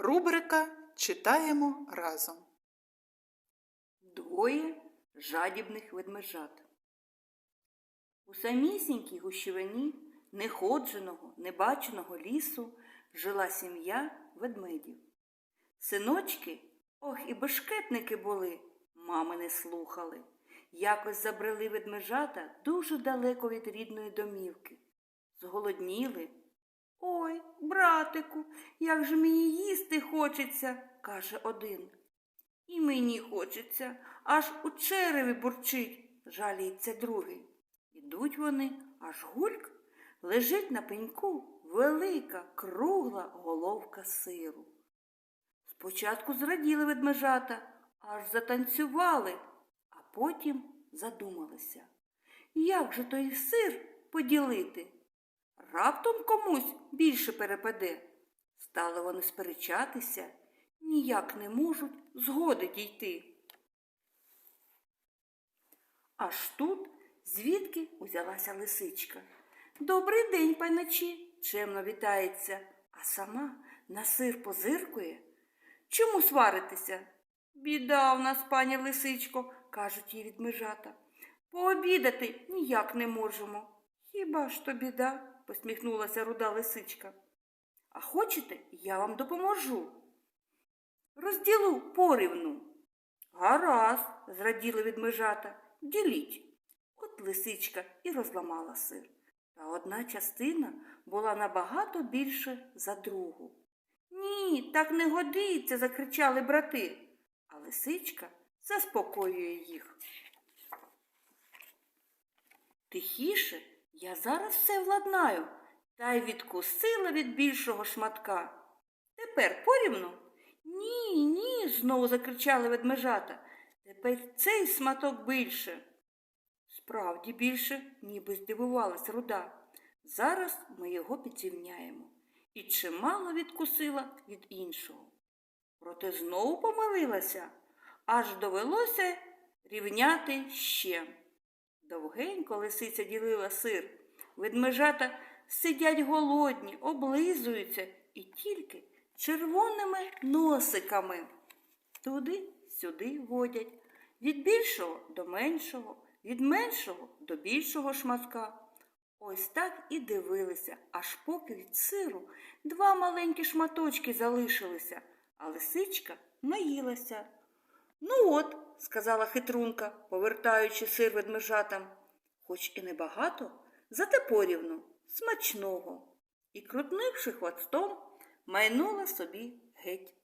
Рубрика Читаємо разом. Двоє жадібних ведмежат. У самісінькій гущевині неходженого, небаченого лісу жила сім'я ведмедів. Синочки, ох і бешкетники були, мами не слухали. Якось забрели ведмежата дуже далеко від рідної домівки. Зголодніли. Ой, братику, як же мені їсти хочеться, каже один. І мені хочеться, аж у череві бурчить, жаліється другий. Ідуть вони, аж гульк, лежить на пеньку велика, кругла головка сиру. Спочатку зраділи ведмежата, аж затанцювали, а потім задумалися. Як же той сир поділити? Раптом комусь більше перепаде. Стали вони сперечатися, ніяк не можуть згоди дійти. Аж тут звідки узялася лисичка. Добрий день, паничі, чемно вітається, а сама на сир позиркує. Чому сваритися? Біда у нас, пані лисичко, кажуть їй відмежата. Пообідати ніяк не можемо. Хіба ж то біда? Посміхнулася руда лисичка. А хочете, я вам допоможу. Розділу порівну. Гаразд, зраділи відмежата. Діліть. От лисичка і розламала сир. Та одна частина була набагато більше за другу. Ні, так не годиться, закричали брати. А лисичка заспокоює їх. Тихіше, я зараз все владнаю, та й відкусила від більшого шматка. Тепер порівну? Ні, ні, знову закричали ведмежата. Тепер цей сматок більше. Справді більше, ніби здивувалась руда. Зараз ми його підрівняємо. І чимало відкусила від іншого. Проте знову помилилася, аж довелося рівняти ще. Довгенько лисиця ділила сир. Ведмежата сидять голодні, облизуються і тільки червоними носиками. Туди-сюди водять. Від більшого до меншого, від меншого до більшого шматка. Ось так і дивилися, аж поки від сиру два маленькі шматочки залишилися, а лисичка наїлася. Ну от, сказала хитрунка, повертаючи сир ведмежатам, хоч і небагато, зате порівну, смачного. І, крутнивши хвостом, майнула собі геть